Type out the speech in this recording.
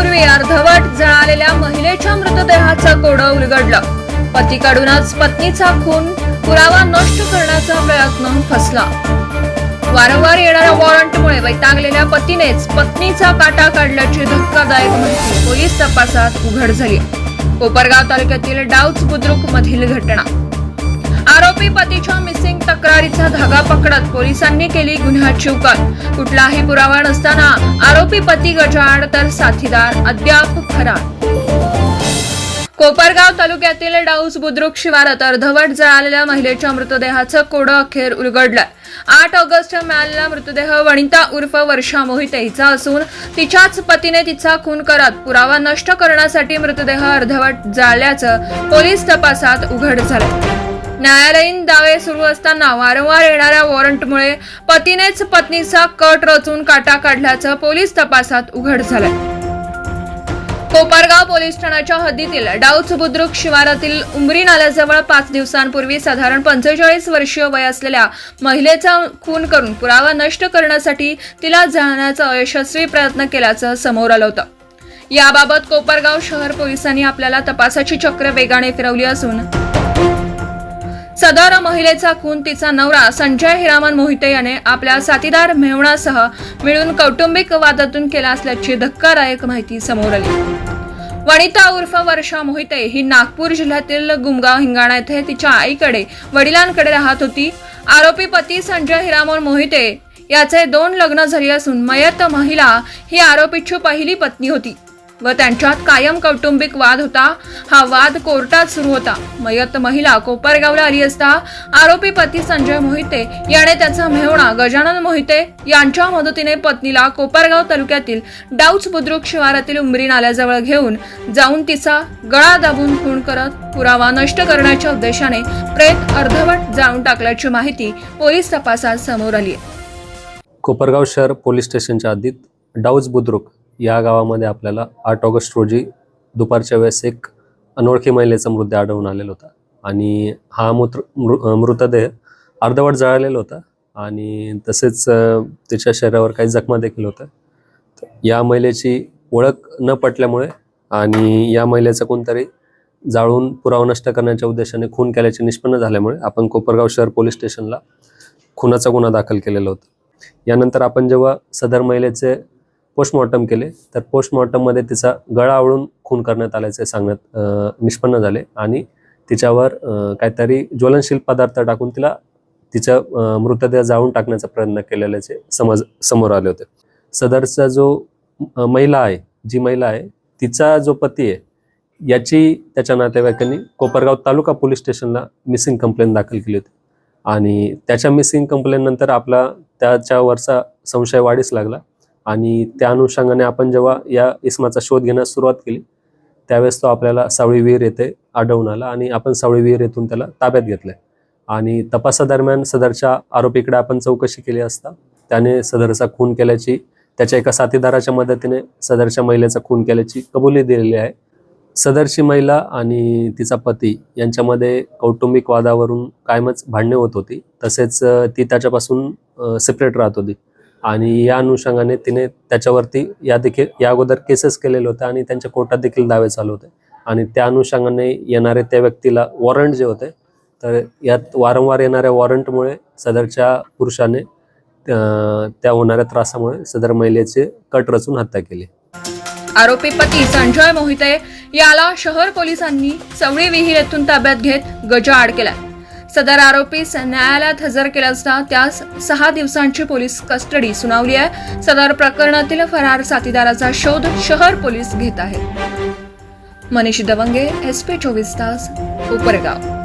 दिवसांपूर्वी अर्धवट जळालेल्या महिलेच्या मृतदेहाचा कोडं उलगडलं. पतीकडूनच पत्नीचा खून पुरावा नष्ट करण्याचा प्रयत्न फसला. वारंवार येणाऱ्या वॉरंटमुळे वैतागलेल्या पतीनेच पत्नीचा काटा काढल्याची धक्कादायक माहिती पोलीस तपासात उघड झाली. कोपरगाव तालुक्यातील डाऊच बुद्रुक मधील घटना. आरोपी पतीच्या तक्रारीचा धागा पकडत पोलिसांनी केली गुन्ह्याची उकल कुठलाही पुरावा नसताना आरोपी पती गजाड तर साथीदार अद्याप फरार. कोपरगाव तालुक्यातील डाऊस बुद्रुक शिवारात अर्धवट जळालेल्या महिलेच्या मृतदेहाचं कोडं अखेर उलगडलंय आठ ऑगस्ट मिळालेला मृतदेह वनिता उर्फ वर्षा मोहिते हिचा असून तिच्याच पतीने तिचा खून करत पुरावा नष्ट करण्यासाठी मृतदेह अर्धवट जाळल्याचं पोलीस तपासात उघड झालं न्यायालयीन दावे सुरू असताना वारंवार येणाऱ्या वॉरंटमुळे पतीनेच पत्नीचा कट रचून काटा काढल्याचं पोलीस तपासात उघड झालंय. कोपरगाव पोलीस ठाण्याच्या हद्दीतील डाऊच बुद्रुक शिवारातील उमरी नाल्याजवळ पाच दिवसांपूर्वी साधारण पंचेचाळीस वर्षीय वय असलेल्या महिलेचा खून करून पुरावा नष्ट करण्यासाठी तिला जाळण्याचा अयशस्वी प्रयत्न केल्याचं समोर आलं होतं. याबाबत कोपरगाव शहर पोलिसांनी आपल्याला तपासाची चक्र वेगाने फिरवली असून सदर महिलेचा खून तिचा नवरा संजय हिरामन मोहिते याने आपल्या साथीदार मेहणासह मिळून कौटुंबिक वादातून केला असल्याची धक्कादायक माहिती समोर आली. वनिता उर्फ वर्षा मोहिते ही नागपूर जिल्ह्यातील गुमगाव हिंगाणा येथे तिच्या आईकडे वडिलांकडे राहत होती. आरोपी पती संजय हिरामन मोहिते याचे दोन लग्न झाली असून मयत महिला ही आरोपीची पहिली पत्नी होती. व त्यांच्यात कायम कौटुंबिक वाद होता. हा वाद कोर्टात सुरू होता. मयत महिला कोपरगावला आली असता आरोपी पती संजय मोहिते याने त्याचा मेहुणा गजानन मोहिते यांच्या मदतीने पत्नीला कोपरगाव तालुक्यातील डाऊच बुद्रुक शिवारातील उमरी नाल्याजवळ घेऊन जाऊन तिचा गळा दाबून खून करत पुरावा नष्ट करण्याच्या उद्देशाने प्रेत अर्धवट जाळून टाकल्याची माहिती पोलीस तपासात समोर आली कोपरगाव शहर पोलीस स्टेशनच्या हद्दीत डाऊज बुद्रुक या गावामध्ये आपल्याला आठ ऑगस्ट रोजी दुपारच्या वेळेस एक अनोळखी महिलेचा मृतदेह आढळून आलेला होता. आणि हा मूत्र मृ मृतदेह अर्धवट जळालेला होता आणि तसेच तिच्या शरीरावर काही जखमा देखील होत्या. या महिलेची ओळख न पटल्यामुळे आणि या महिलेचा कोणतरी जाळून पुरावा नष्ट करण्याच्या उद्देशाने खून केल्याचे निष्पन्न झाल्यामुळे आपण कोपरगाव शहर पोलीस स्टेशनला खुनाचा गुन्हा दाखल केलेला होता. यानंतर आपण जेव्हा सदर महिलेचे पोस्टमॉर्टम केले. तर पोस्टमॉर्टममध्ये तिचा गळा आवळून खून करण्यात आल्याचे सांगण्यात निष्पन्न झाले आणि तिच्यावर काहीतरी ज्वलनशील पदार्थ टाकून तिला तिचा मृतदेह जाळून टाकण्याचा प्रयत्न केलेल्याचे समज समोर आले होते. सदरचा जो महिला आहे जी महिला आहे तिचा जो पती आहे याची त्याच्या नातेवाईकांनी कोपरगाव तालुका पोलीस स्टेशनला मिसिंग कंप्लेंट दाखल केली होती. आणि त्याच्या मिसिंग कंप्लेंट नंतर आपला त्याच्यावरचा संशय वाढीस लागला. आणि त्या अनुषंगाने आपण जेव्हा या इसमाचा शोध घेण्यास सुरुवात केली त्यावेळेस तो आपल्याला सावळी विहीर येथे आढळून आला आणि आपण सावळी विहीर येथून त्याला ताब्यात घेतलंय. आणि तपासादरम्यान सदरच्या आरोपीकडे आपण चौकशी केली असता त्याने सदरचा खून केल्याची त्याच्या एका साथीदाराच्या मदतीने सदरच्या महिलेचा खून केल्याची कबुली दिलेली आहे. सदरची महिला आणि तिचा पती यांच्यामध्ये कौटुंबिक वादावरून कायमच भांडणे होत होती. तसेच ती त्याच्यापासून सेपरेट राहत होती. आणि या अनुषंगाने तिने त्याच्यावरती या देखील या अगोदर केसेस केलेले होते आणि त्यांच्या कोर्टात देखील दावे चालू होते. आणि त्या अनुषंगाने येणारे त्या व्यक्तीला वॉरंट जे होते तर यात वारंवार येणाऱ्या वॉरंटमुळे सदरच्या पुरुषाने त्या होणाऱ्या त्रासामुळे सदर महिलेचे कट रचून हत्या केली. आरोपी पती संजय मोहिते याला शहर पोलिसांनी सवळी विहीर येथून ताब्यात घेत गजाआड केला सदर आरोपीस न्यायालयात हजर केला असता त्यास सहा दिवसांची पोलीस कस्टडी सुनावली आहे. सदर प्रकरणातील फरार साथीदाराचा शोध शहर पोलीस घेत आहेत. मनीष दवंगे एस पी चोवीस तास उपरगाव.